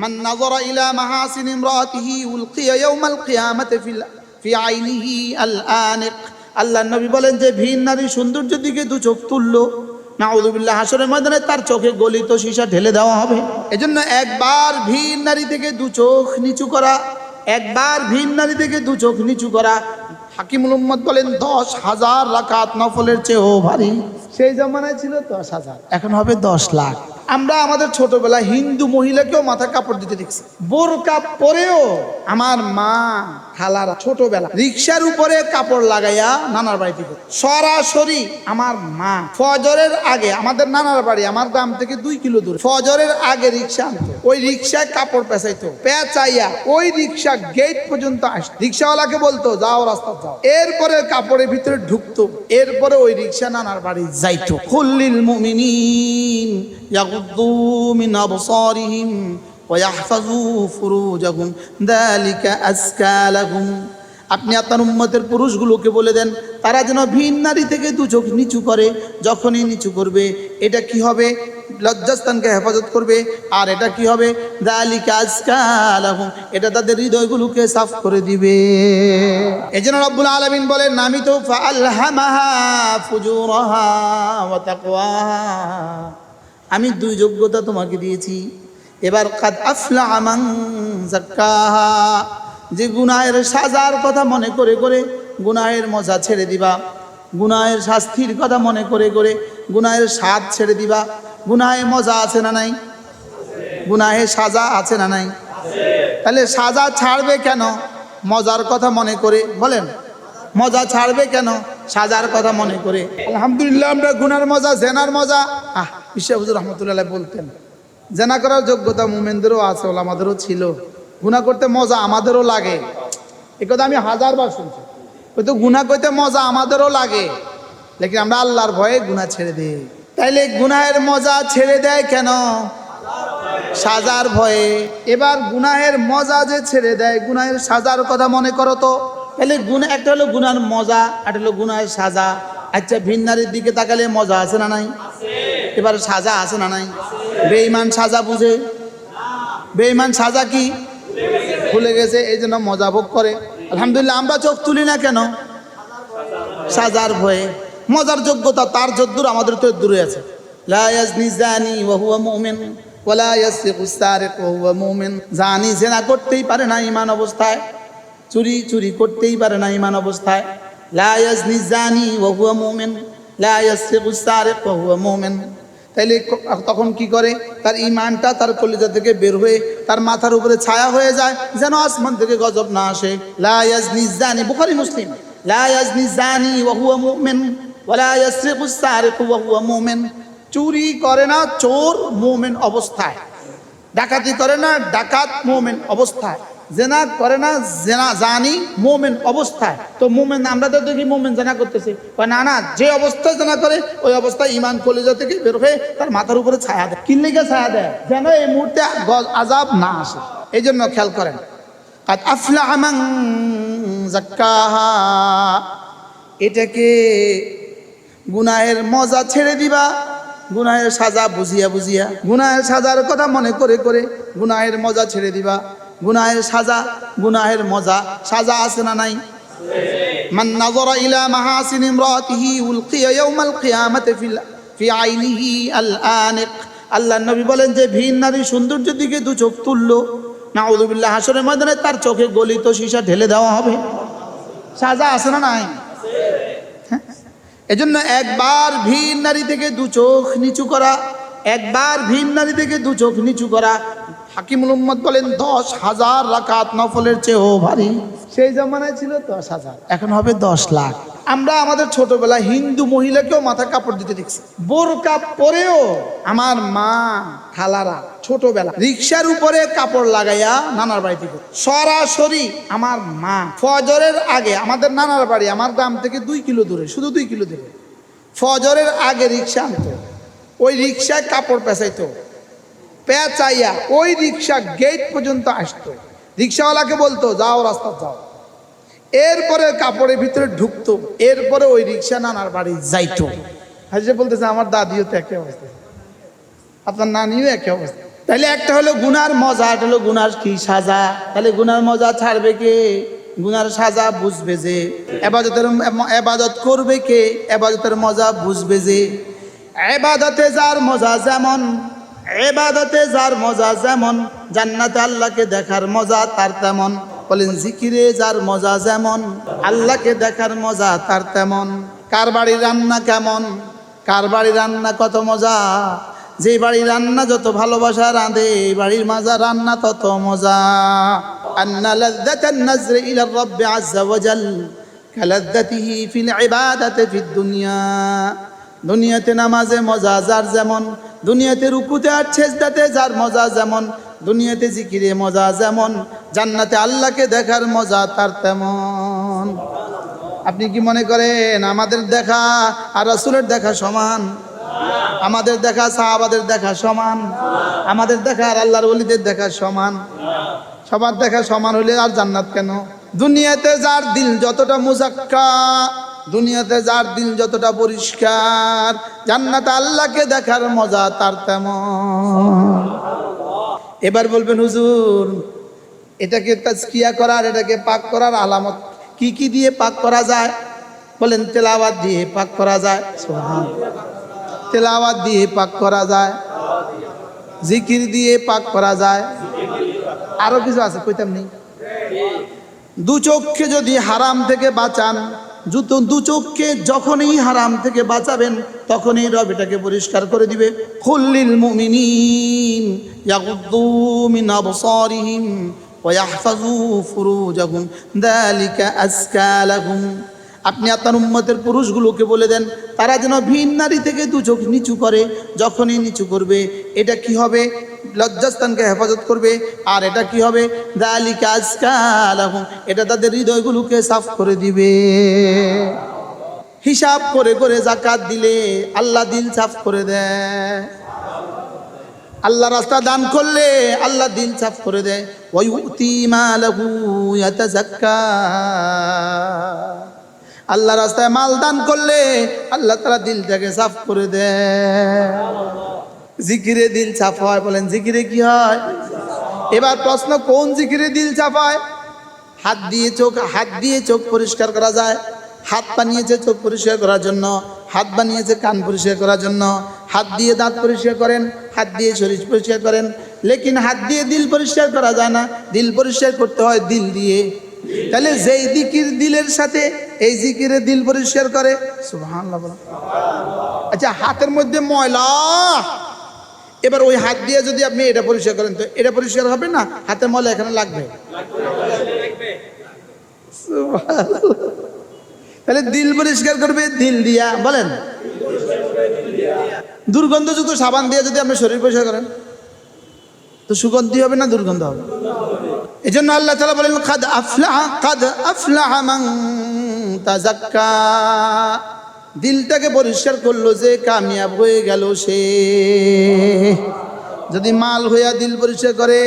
মান নাযারা ইলা মাহাসিন ইমরাতিহি উলকিয়া ইয়াউমাল কিয়ামাতি ফিল, ফি আইনিহি আল আনিক আল্লাহ নবী বলেন যে ভিন নারী সৌন্দর্য দিকে দু চোখ তুললো। নাউদুবিল্লাহ হাসরের ময়দানে তার চোখে গলিত সীসা ঢেলে দেওয়া হবে। এজন্য একবার ভিন নারী থেকে দু চোখ নিচু করা, একবার ভিন নারী থেকে দু চোখ নিচু করা। হাকিমুল উম্মদ বলেন, দশ হাজার রাকাত নফলের চেয়েও ভারী। সেই জমানায় ছিল দশ হাজার। এখন হবে দশ লাখ। আমরা আমাদের ছোটবেলায় হিন্দু মহিলাকেও মাথা কাপড় দিতে দেখছি। বোরকা পরেও আমার মা খালারা ছোটবেলা রিক্সার উপরে কাপড় লাগাইয়া নানার বাড়ি থেকে সরাসরি আমার মা ফজরের আগে আমাদের নানার বাড়ি আমার গ্রাম থেকে দুই কিলো দূরে ফজরের আগে রিক্সা আনতো। ওই রিক্সায় কাপড় পেঁচাইতো পেঁচাইয়া ওই রিক্সা গেট পর্যন্ত আসতো। রিক্সাওয়ালাকে বলতো যাও রাস্তা যাও। এরপরে কাপড়ের ভিতরে ঢুকতো এরপরে ওই রিক্সা নানার বাড়ি যাইতো। কুল্লিল মুমিনিন ইয়াগুদ্দু মিন আবসারিহিম ওয়া ইয়াহফাযু ফুরুজাহুম। যালিকা আযকা লাহুম। আপনি আপনার উম্মতের পুরুষগুলোকে বলে দেন, তারা যেন ভিন নারী থেকে দু চোখ নিচু করে, যখনই নিচু করবে, এটা কি হবে? লজ্জাস্থানকে হেফাজত করবে। আর এটা কি হবে? দালিকা আজকালাহুম এটা তাদের হৃদয়গুলোকে সাফ করে দিবে। এই জন্য রব্বুল আলমিন বলেন নামি তো আমি দুই যোগ্যতা তোমাকে দিয়েছি। এবার কাদ আফলা আমাং যে গুনাহের সাজার কথা মনে করে করে গুনাহের মজা ছেড়ে দিবা। গুনাহের শাস্তির কথা মনে করে করে গুনাহের স্বাদ ছেড়ে দিবা। গুনাহে মজা আছে না নাই? গুনাহে সাজা আছে না নাই? তাহলে সাজা ছাড়বে কেন? মজার কথা মনে করে, বলেন। মজা ছাড়বে কেন? সাজার কথা মনে করে। আলহামদুলিল্লাহ, আমরা গুনার মজা, জেনার মজা। আহ, বিশ্ব হুজুর রহমতুল্লাহ বলতেন, জেনা করার যোগ্যতা মুমেনদেরও আছে আমাদেরও ছিল। গুণা করতে মজা আমাদেরও লাগে। এ কথা আমি হাজারবার শুনছি। ওই তো গুণা করতে মজা আমাদেরও লাগে, লেকিন আমরা আল্লাহর ভয়ে গুণা ছেড়ে দিই। তাইলে গুনাহের মজা ছেড়ে দেয় কেন? সাজার ভয়ে। এবার গুনাহের মজা যে ছেড়ে দেয়, গুনাহের সাজার কথা মনে করো তো। তাহলে গুণা একটা হলো গুনার মজা একটা হলো গুনাহের সাজা। আচ্ছা ভিন্নারের দিকে তাকালে মজা আছে না নাই? এবার সাজা আছে না নাই? বেঈমান সাজা বুঝে। বেঈমান সাজা কি? ভুলে গেছে, এই জন্য মজা ভোগ করে। আলহামদুলিল্লাহ, আমরা চোখ তুলি না কেন? সাজার ভয়ে। মজার যোগ্যতা, তার যদ্দূর আমাদের তো দূরে আছে। জানি জানি করতেই পারে না ঈমান অবস্থায়, চুরি চুরি করতেই পারে না ঈমান অবস্থায়। লা ইয়াজনি জানি ওয়া হুয়া মুমিন, লা ইয়াসরিকু সারিক ওয়া হুয়া মুমিন। তাইলে তখন কি করে? তার ইমানটা তার কলিজা থেকে বের হয়ে তার মাথার উপরে ছায়া হয়ে যায়, যেন আসমান থেকে গজব না আসে। লা ইয়াজনি জানি বুখারী, মুসলিম। লা ইয়াজনি জানি ওয়া হুয়া মুমিন ওয়ালা ইয়াসরিকু সারিকু ওয়া হুয়া মুমিন। চুরি করে না, চোর মুমিন অবস্থায়। ডাকাতি করে না, ডাকাত মুমিন অবস্থায়। জেনা করে না, জেনা, জানি মোমেন অবস্থায়। তো মোমেন, আমরা তো দেখি মোমেন জেনা করতেছে। না না, যে অবস্থায় জেনা করে, ওই অবস্থায় ইমান কলিজা থেকে বের হয়ে তার মাথার উপরে ছায়া দেয়। কিল্লিকে ছায়া দেয়? যেন এই মুহূর্তে আজাব না আসে। এই জন্য খেয়াল করেন। আফলাহ মান জাক্কাহা। এটাকে গুনাহের মজা ছেড়ে দিবা, গুনাহের সাজা বুঝিয়া বুঝিয়া। গুনাহের সাজার কথা মনে করে করে গুনাহের মজা ছেড়ে দিবা। গুনাহের সাজা, গুনাহের মজা, সাজা আছে না নাই? মান নাযরা ইলা মাহাসিন ইমরাতিহি উলকিয়া ইয়াউমাল কিয়ামাতি ফিল, ফি আইনিহি আল আনিক আল্লাহ নবী বলেন, যে ভিন নারী সৌন্দর্যের দিকে দু চোখ তুললো নাউযুবিল্লাহ হাসরের ময়দানে তার চোখে গলিত সীসা ঢেলে দেওয়া হবে। সাজা আছে না নাই? এজন্য একবার ভিন নারী থেকে দু চোখ নিচু করা একবার ভিন নারী থেকে দু চোখ নিচু করা। হাকিমুল উম্মদ বলেন দশ হাজার রাকাত নফলের চেয়েও ভারী। সেই জমানায় ছিল দশ হাজার। এখন হবে দশ লাখ। আমরা আমাদের ছোটবেলায় হিন্দু মহিলাকেও মাথা কাপড় দিতে দেখছি। বোরকা পরেও আমার মা খালারা ছোটবেলা রিক্সার উপরে কাপড় লাগাইয়া নানার বাড়ি থেকে সরাসরি আমার মা ফজরের আগে, আমাদের নানার বাড়ি, আমার গ্রাম থেকে দুই কিলো দূরে, শুধু দুই কিলো দূরে। ফজরের আগে রিক্সা আনতো, ওই রিক্সায় কাপড় পেঁচাইতো, পেঁচাইয়া ওই রিক্সা গেট পর্যন্ত আসতো। রিক্সাওয়ালাকে বলতো, যাও রাস্তা যাও। এরপরে কাপড়ের ভিতরে ঢুকতো, এরপরে ওই রিক্সা নানার বাড়ি যাইতো। হাজিরে বলতেছে, আমার দাদিও তো একই অবস্থা। আপনার নানিও একই অবস্থা। তাহলে একটা হলো গুনার মজা একটা হলো গুনার কি সাজা। তাহলে গুনার মজা ছাড়বে কে? গুনার সাজা বুঝবে যে, এবাদতের এবাদত করবে কে? এবাদতের মজা বুঝবে যে, এবাদতে যার মজা যেমন, এবাদতে যার মজা যেমন, জান্নাতে আল্লাহকে দেখার মজা তার তেমন। বলেন জিকিরে যার মজা যেমন, আল্লাহকে দেখার মজা তার তেমন। কার বাড়ির রান্না কেমন, কার বাড়ির রান্না কত মজা, যে বাড়ির রান্না যত ভালোবাসা রাঁধে, এই বাড়ির মাজা রান্না তত মজা। আন্না লাযযাতান নাজরি ইলা রাব্বি আযজা ওয়াজাল কালাযযাতিহি ফিল ইবাদাতি ফিদ দুনিয়া। দুনিয়াতে নামাজে মজা যার যেমন দুনিয়াতে রুকুতে আর ছেজদাতে যার মজা যেমন, দুনিয়াতে জিকিরে মজা যেমন, জান্নাতে আল্লাহকে দেখার মজা তার তেমন। আপনি কি মনে করেন আমাদের দেখা আর রাসূলের দেখা সমান? আমাদের দেখা সাহাবাদের দেখা সমান? আমাদের দেখা আর আল্লাহর অলিদের দেখা সমান? সবার দেখা সমান হলে আর জান্নাত কেন? দুনিয়াতে যার দিল যতটা মুজাক্কা দুনিয়াতে যার দিল যতটা পরিষ্কার, জান্নাত আল্লাহকে দেখার মজা তার তেমন। এবার বলবেন, হুজুর, এটাকে তাজকিয়া করার, এটাকে পাক করার আলামত কি কি দিয়ে পাক করা যায়? বলেন, তেলাওয়াত দিয়ে পাক করা যায়। তেলাওয়াত দিয়ে পাক করা যায়। জিকির দিয়ে পাক করা যায়। আরও কিছু আছে, কইতাম নেই। দু চোখকে যদি হারাম থেকে বাঁচান জুতো দু চোখকে যখনই হারাম থেকে বাঁচাবেন, তখনই রব এটাকে পরিষ্কার করে দিবে। খুল্লিল মুমিনিন ইয়াগুদ্দু মিন আবসারিহিম ওয়া লাহুম। আপনি আপনার উম্মতের পুরুষগুলোকে বলে দেন, তারা যেন ভিন নারী থেকে দু চোখ নিচু করে, যখনই নিচু করবে, এটা কি হবে? লজ্জাস্থানকে হেফাজত করবে, আর এটা কি হবে? দালি কাজ এটা তাদের হৃদয়গুলোকে সাফ করে দিবে। হিসাব করে করে জাকাত দিলে আল্লাহ দিল সাফ করে দেয়। আল্লাহ রাস্তা দান করলে আল্লাহ দিল সাফ করে দেয়। ওয়ুতি মালাহু ইয়াতাযাক্কা। আল্লাহ রাস্তায় মাল দান করলে আল্লাহ তারা দিলটাকে সাফ করে দেয়। জিকিরে দিল সাফ হয়, বলেন জিকিরে কি হয়? এবার প্রশ্ন, কোন জিকিরে দিল সাফ হয়? হাত দিয়ে চোখ, হাত দিয়ে চোখ পরিষ্কার করা যায়। হাত বানিয়েছে চোখ পরিষ্কার করার জন্য। হাত বানিয়েছে কান পরিষ্কার করার জন্য। হাত দিয়ে দাঁত পরিষ্কার করেন, হাত দিয়ে শরীর পরিষ্কার করেন। লেকিন হাত দিয়ে দিল পরিষ্কার করা যায় না। দিল পরিষ্কার করতে হয় দিল দিয়ে। তাহলে যেই দিকির দিলের সাথে এই জিকিরে দিল পরিষ্কার করে। আচ্ছা হাতের মধ্যে ময়লা। এবার ওই হাত দিয়ে যদি আপনি এটা পরিষ্কার করেন, তো এটা পরিষ্কার হবে না? হাতের ময়লা এখানে লাগবে? তাহলে দিল পরিষ্কার করবে দিল দিয়া, বলেন। দুর্গন্ধযুক্ত সাবান দিয়ে যদি আপনি শরীর পরিষ্কার করেন, তো সুগন্ধি হবে না দুর্গন্ধ হবে? এই জন্য আল্লাহ তালা বলেন, কাদ আফলাহা কাদ আফলাহা মান তাজাক্কা দিলটাকে পরিষ্কার করল যে কামিয়াব হয়ে গেল সে। যদি মাল হইয়া দিল পরিষ্কার করে,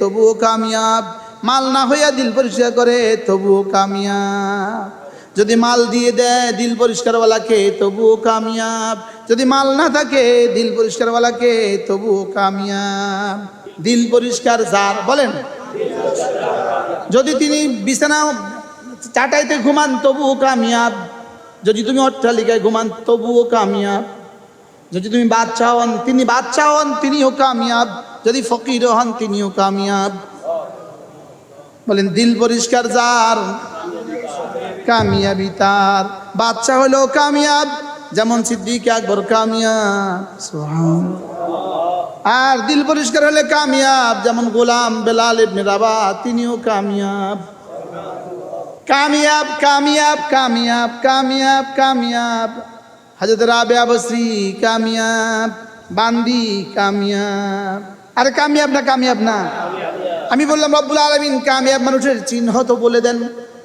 তবুও কামিয়াব। মাল না হইয়া দিল পরিষ্কার করে, তবুও কামিয়াব। যদি মাল দিয়ে দেয় দিল পরিষ্কারওয়ালাকে, তবুও কামিয়াব। যদি মাল না থাকে দিল পরিষ্কারওয়ালাকে, তবুও কামিয়াব। দিল পরিষ্কার যার, বলেন। যদি তিনি বিছানা চাটাইতে ঘুমান, তবুও কামিয়াব। যদি তুমি অট্টালিকায় ঘুমান, তবুও কামিয়াব। যদি তুমি বাচ্চা হন, তিনি বাচ্চা হন, তিনিও কামিয়াব। যদি ফকির হন, তিনিও কামিয়াব। বলেন, দিল পরিষ্কার যার, কামিয়াবি তার। বাচ্চা হলো কামিয়াব, যেমন সিদ্দিক আকবর কামিয়াব। সুবহানাল্লাহ। আর দিল পরিষ্কার হলে কামিয়াব, যেমন গোলাম বেলাল ইবনে রাবা তিনিও কামিয়াব। কামিয়াব কামিয়াব কামিয়াব কামিয়াব কামিয়াব। হজরত রাবে বসরি, কামিয়াব। বান্দি, কামিয়াব। আরে কামিয়াব না কামিয়াব না। আমি বললাম, রব্বুল আলমিন, কামিয়াব মানুষের চিহ্ন তো বলে দেন।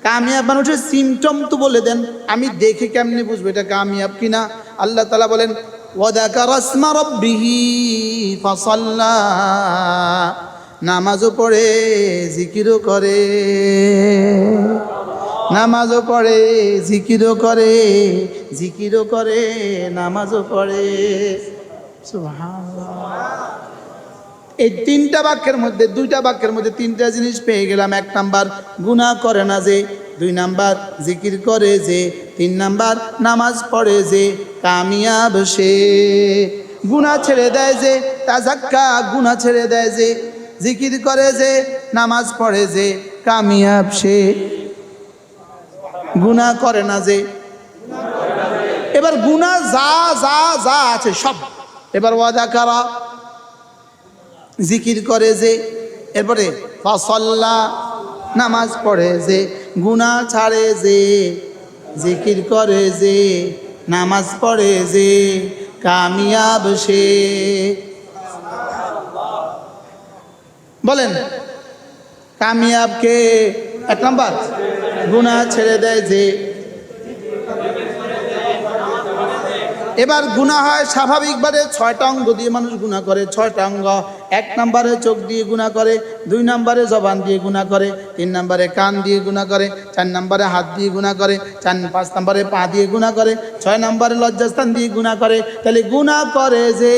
কামিয়াব মানুষের সিমটম তো বলে দেন। আমি দেখে কেমনি বুঝব এটা কামিয়াব কিনা? আল্লাহ তালা বলেন ওয়াদাকার আসমা রব্বিহি ফাসাল্লা নামাজও পড়ে, জিকিরও করে। নামাজও পড়ে, জিকিরও করে জিকিরও করে, নামাজও পড়ে। এই তিনটা বাক্যের মধ্যে, দুইটা বাক্যের মধ্যে তিনটা জিনিস পেয়ে গেলাম। এক নাম্বার, গুনাহ করে না যে, দুই নাম্বার, জিকির করে যে, তিন নাম্বার, নামাজ পড়ে যে কামিয়াব সে। গুনাহ ছেড়ে দেয় যে, তাজাক্কা, গুনাহ ছেড়ে দেয় যে, জিকির করে যে, নামাজ পড়ে যে, কামিয়াব সে। গুনাহ করে না যে। এবার গুনাহ যা যা যা আছে সব। এবার ওয়াদা করা, জিকির করে যে, এরপরে ফসল্লা, নামাজ পড়ে যে, গুনাহ ছাড়ে যে, জিকির করে যে। নামাজ পড়ে যে কামিয়াব সে। বলেন, কামিয়াবকে এক নম্বর, গুনাহ ছেড়ে দেয় যে। এবার গুণা হয় স্বাভাবিকভাবে ছয়টা অঙ্গ দিয়ে মানুষ গুণা করে, ছয়টা অঙ্গ। এক নম্বরে চোখ দিয়ে গুণা করে, দুই নম্বরে জবান দিয়ে গুণা করে, তিন নম্বরে কান দিয়ে গুণা করে, চার নম্বরে হাত দিয়ে গুণা করে, চার, পাঁচ নম্বরে পা দিয়ে গুণা করে, ছয় নম্বরে লজ্জাস্থান দিয়ে গুণা করে। তাহলে গুণা করে যে,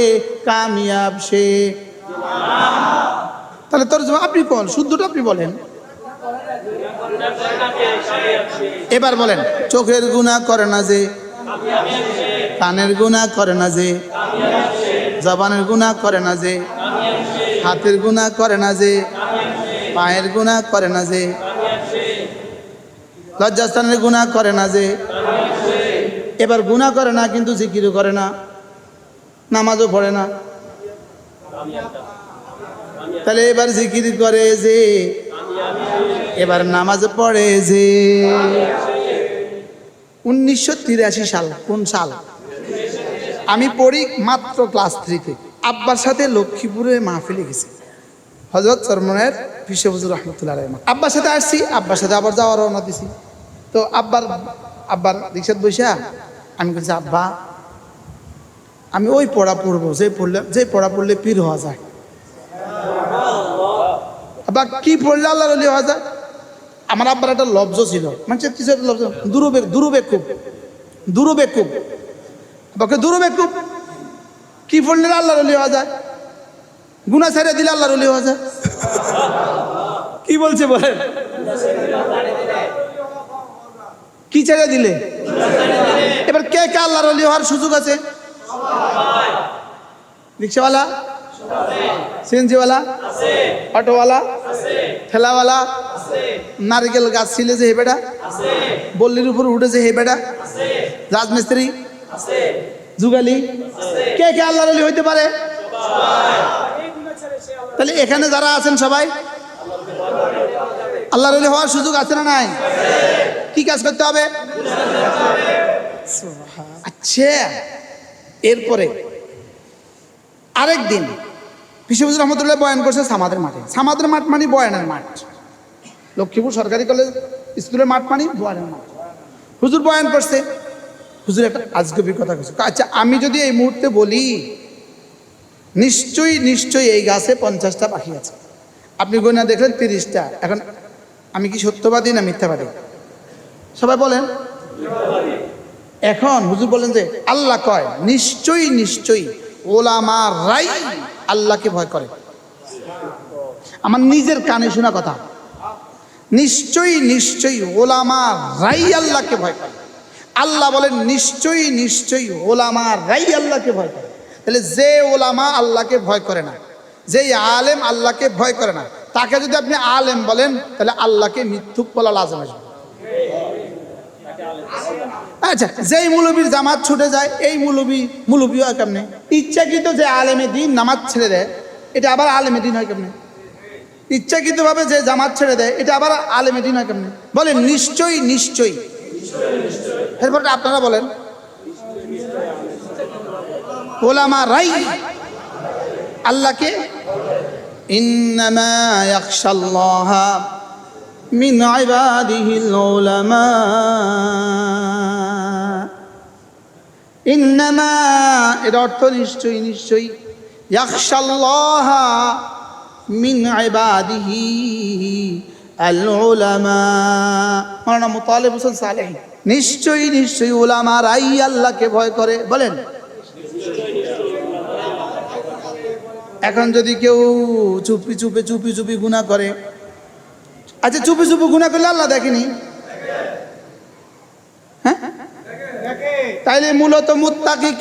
কামিয়াব সে। তাহলে তোর আপনি বল শুদ্ধটা আপনি বলেন। এবার বলেন, চোখের গুণা করে না যে, কানের গুণা করে না যে, জবানের গুণা করে না যে হাতের গুণা করে না যে, পায়ের গুণা করে না যে, লজ্জাস্থানের গুণা করে না যে, এবার গুণা করে না কিন্তু জিকিরও করে না, নামাজও পড়ে না। তাহলে এবার জিকির করে যে, এবার নামাজ পড়ে যে, উনিশশো তিরাশি সাল, কোন সাল? আমি পড়ি মাত্র ক্লাস থ্রিতে। আব্বার সাথে লক্ষ্মীপুরে মাহফিলে গেছি। হজরত চরমনের ফিসেবুজুর রহমতুল্লাহ রহমান আব্বার সাথে আসছি, আব্বার সাথে আবার যাওয়ার রওনা দিছি। তো আব্বার আব্বার রিক্সাত বৈশা আমি বলছি আব্বা, আমি ওই পড়া পড়ব, যে পড়লে, যে পড়া পড়লে পীর হওয়া যায়। আব্বা, কি পড়লে আল্লাহ রলি হওয়া যায়? আমার আব্বার একটা লব্জ ছিল। মানে কিছু একটা লব্জ দুরুবেক দুরুবেক খুব দুরুবেক খুব আব্বাকে দুরুবেক খুব কি পড়লে আল্লাহ রলি হওয়া যায়? গুনা ছেড়ে দিলে আল্লাহ রলি হওয়া যায়? কি বলছে বলেন? কি ছেড়ে দিলে? এবার কে কে আল্লাহ রলি হওয়ার সুযোগ আছে? রিক্সাওয়ালা? সিএনজিওয়ালা? অটোওয়ালা? ঠেলাওয়ালা? নারিকেল গাছ ছিল যে হে বেটা? বল্লির উপর উঠেছে হে বেটা? রাজমিস্ত্রি? যুগালি? কে কে আল্লাহ আলী হইতে পারে? তাহলে এখানে যারা আছেন সবাই আল্লাহ আলী হওয়ার সুযোগ আছে না নাই? কি কাজ করতে হবে? আচ্ছা এরপরে আরেক দিন বিশ্ববুজ রহমতুল্লাহ বয়ান করছে সামাদের মাঠে। সামাদের মাঠ মানে বয়ানের মাঠ। লক্ষ্মীপুর সরকারি কলেজ স্কুলের মাঠ মানে বয়ানের মাঠ। হুজুর বয়ান করছে হুজুর, একটা আজগবি কথা করছে। আচ্ছা আমি যদি এই মুহূর্তে বলি, নিশ্চয়ই নিশ্চয়ই এই গাছে পঞ্চাশটা পাখি আছে। আপনি গয়না দেখলেন তিরিশটা। এখন আমি কি সত্যবাদী না মিথ্যাবাদী? সবাই বলেন। এখন হুজুর বলেন যে, আল্লাহ কয়, নিশ্চয়ই নিশ্চয়ই ওলামা রাই আল্লাহকে ভয় করে। আমার নিজের কানে শোনা কথা। নিশ্চয়ই নিশ্চয়ই ওলামা রাই আল্লাহকে ভয় করে। আল্লাহ বলেন, নিশ্চয়ই নিশ্চয়ই ওলামা রাই আল্লাহকে ভয় করে। তাহলে যে ওলামা আল্লাহকে ভয় করে না যে আলেম আল্লাহকে ভয় করে না, তাকে যদি আপনি আলেম বলেন, তাহলে আল্লাহকে মিথ্যুক বলা লাজম আসবে আচ্ছা যেই মুলবির জামাত ছুটে যায়, এই মুলবি মুলবি হয় কেমনে? ইচ্ছাকৃত যে আলেমে দিন নামাজ ছেড়ে দেয়, এটা আবার আলেমে দিন হয় কেমনে? ইচ্ছাকৃতভাবে যে জামাত ছেড়ে দেয়, এটা আবার আলেমে দিন হয় কেমনে? বলেন, নিশ্চয়ই নিশ্চয়ই। এরপর আপনারা বলেন। ওলামা রাই আল্লাহকে ইন্নামা এর অর্থ নিশ্চয়ই নিশ্চয়ই মিন ইবাদিহি। মাওলানা মুতালিব হোসেন সালেহ। নিশ্চয়ই নিশ্চয়ই উলামারাই আল্লাহকে ভয় করে। বলেন। এখন যদি কেউ চুপি, চুপে, চুপি চুপি গুণা করে আচ্ছা চুপি চুপি গুণা করলে আল্লাহ দেখেনি? হ্যাঁ? তাইলে মূলত মুত্তাকি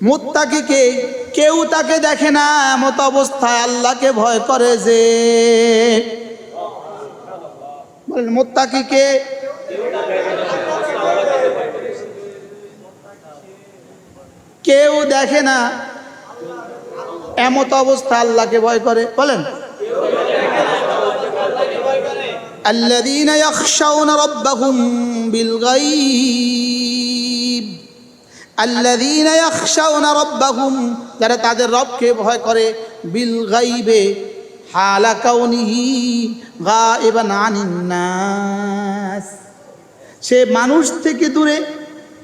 কে মুত্তাকি কে কেউ তাকে দেখে না এমত অবস্থায় আল্লাহকে ভয় করে যে বলেন মুত্তাকি কে কেউ দেখে না এমত অবস্থা আল্লাহকে ভয় করে বলেন الذين يخشون ربهم بالغيب الذين يخشون ربهم যারা তাদের রবকে ভয় করে, বিল গাইবে সে মানুষ থেকে দূরে,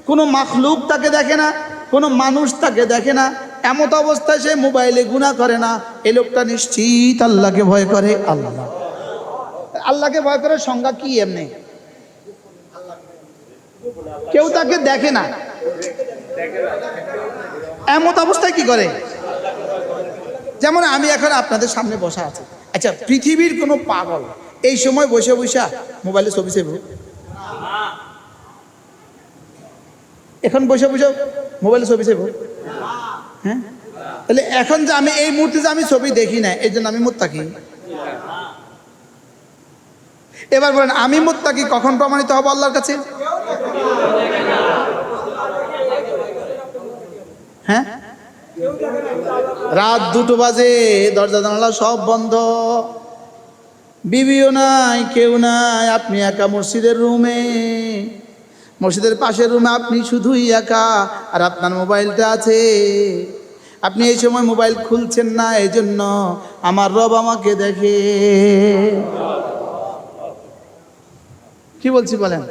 কোনো মাখলুক তাকে দেখে না, কোনো মানুষ তাকে দেখে না, এমত অবস্থায় সে মোবাইলে গুণা করে না, এ লোকটা নিশ্চিত আল্লাহকে ভয় করে, আল্লাহ। আল্লাহকে ভয় করে সংজ্ঞা কি এমনি? কেউ তাকে দেখে না। এমত অবস্থায় কি করে? যেমন আমি এখন আপনাদের সামনে বসা আছি। আচ্ছা পৃথিবীর কোনো পাগল এই সময় বসে বসে মোবাইলে ছবি সেব এখন বসে বসে মোবাইলে ছবি সেব হ্যাঁ? তাহলে এখন যে আমি, এই মুহূর্তে যে আমি ছবি দেখি না, এই জন্য আমি মোত্তাকি। এবার বলেন, আমি মোত্তাকি কখন প্রমাণিত হব আল্লাহর কাছে? হ্যাঁ? রাত দুটো বাজে, দরজা জানালা সব বন্ধ। বিবিও নাই, কেউ নাই, আপনি একা মসজিদের রুমে। মসজিদের পাশের রুমে আপনি শুধুই একা, আর আপনার মোবাইলটা আছে। আপনি এই সময় মোবাইল খুলছেন না এই জন্য আমার রব আমাকে দেখে। কি বলছি বলেন?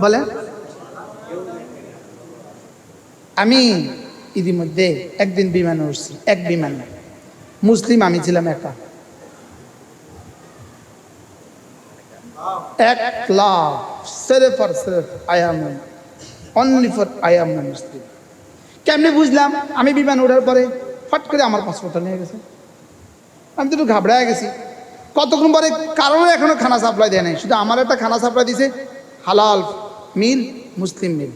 বলেন। আমি ইতিমধ্যে একদিন বিমানে উঠছি, এক বিমানে। মুসলিম আমি ছিলাম একা। এক কেমনি বুঝলাম? আমি বিমান ওঠার পরে ফট করে আমার পাসপোর্টটা নিয়ে গেছে। আমি তো একটু ঘাবড়ায় গেছি। কতক্ষণ পরে কারোর এখনও খানা সাপ্লাই দেয় নাই। শুধু আমার একটা খানা সাপ্লাই দিছে হালাল মিল, মুসলিম মিল।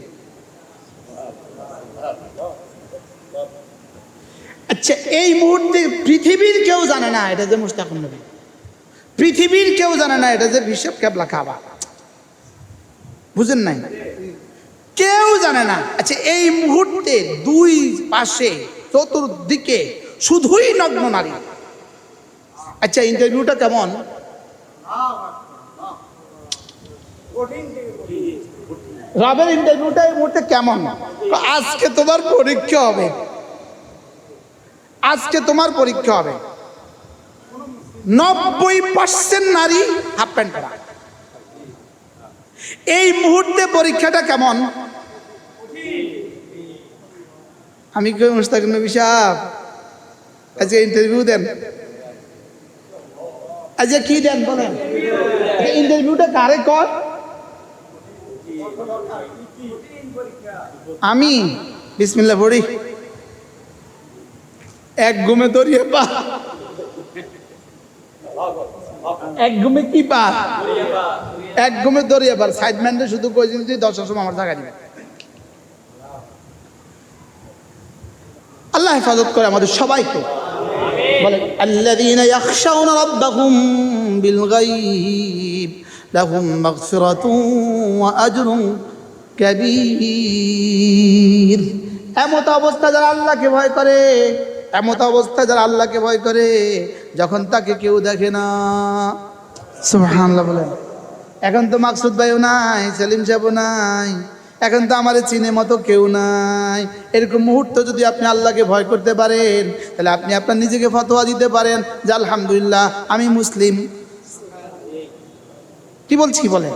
এই মুহূর্তে পৃথিবীর কেউ জানে না এটা যে মুস্তাকুম নবী। পৃথিবীর কেউ জানে না এটা যে বিশ্ব কেবলা খাবা বুঝেন নাই? কেউ জানে না। আচ্ছা এই মুহূর্তে দুই পাশে, চতুর্দিকে শুধুই নগ্ন নারী। আচ্ছা ইন্টারভিউটা কেমন? রবের ইন্টারভিউটা এই মুহূর্তে কেমন? আজকে তোমার পরীক্ষা হবে। আজকে তোমার পরীক্ষা হবে। নব্বই পার্সেন্ট নারী হাফ প্যান্ট পরা। এই মুহূর্তে পরীক্ষাটা কেমন? আমি কেউ মুস্তাক নবী সাহেব, আজকে ইন্টারভিউ দেন। আজকে কি দেন বলেন? ইন্টারভিউটা কারে কর? আমি। বিসমিল্লা পড়ি। এক ঘুমে দরিয়ে পা। এক ঘুমে কি পা? এক ঘুমে দরিয়ে পার সাইড ম্যানটা শুধু দিন তুই দশটার সময় আমার জায়গা দিবে। আল্লাহ হেফাজত করে আমাদের সবাইকে। বলে, আল্লাযীনা ইয়াখশাউনা রাব্বাহুম বিল গায়ব লাহুম মাগফিরাতুন ওয়া আজরুন কাবীর। এমত অবস্থা যারা আল্লাহকে ভয় করে এমত অবস্থা যারা আল্লাহকে ভয় করে, যখন তাকে কেউ দেখে না। সুবহানাল্লাহ বলেন। এখন তো মাকসুদ ভাইও নাই, সেলিম সাহেবও নাই, এখন তো আমার চিনে মতো কেউ নাই। এরকম মুহূর্ত যদি আপনি আল্লাহকে ভয় করতে পারেন, তাহলে আপনি আপনার নিজেকে ফতোয়া দিতে পারেন যে আলহামদুলিল্লাহ আমি মুসলিম। কি বলছি বলেন?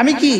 আমি কি?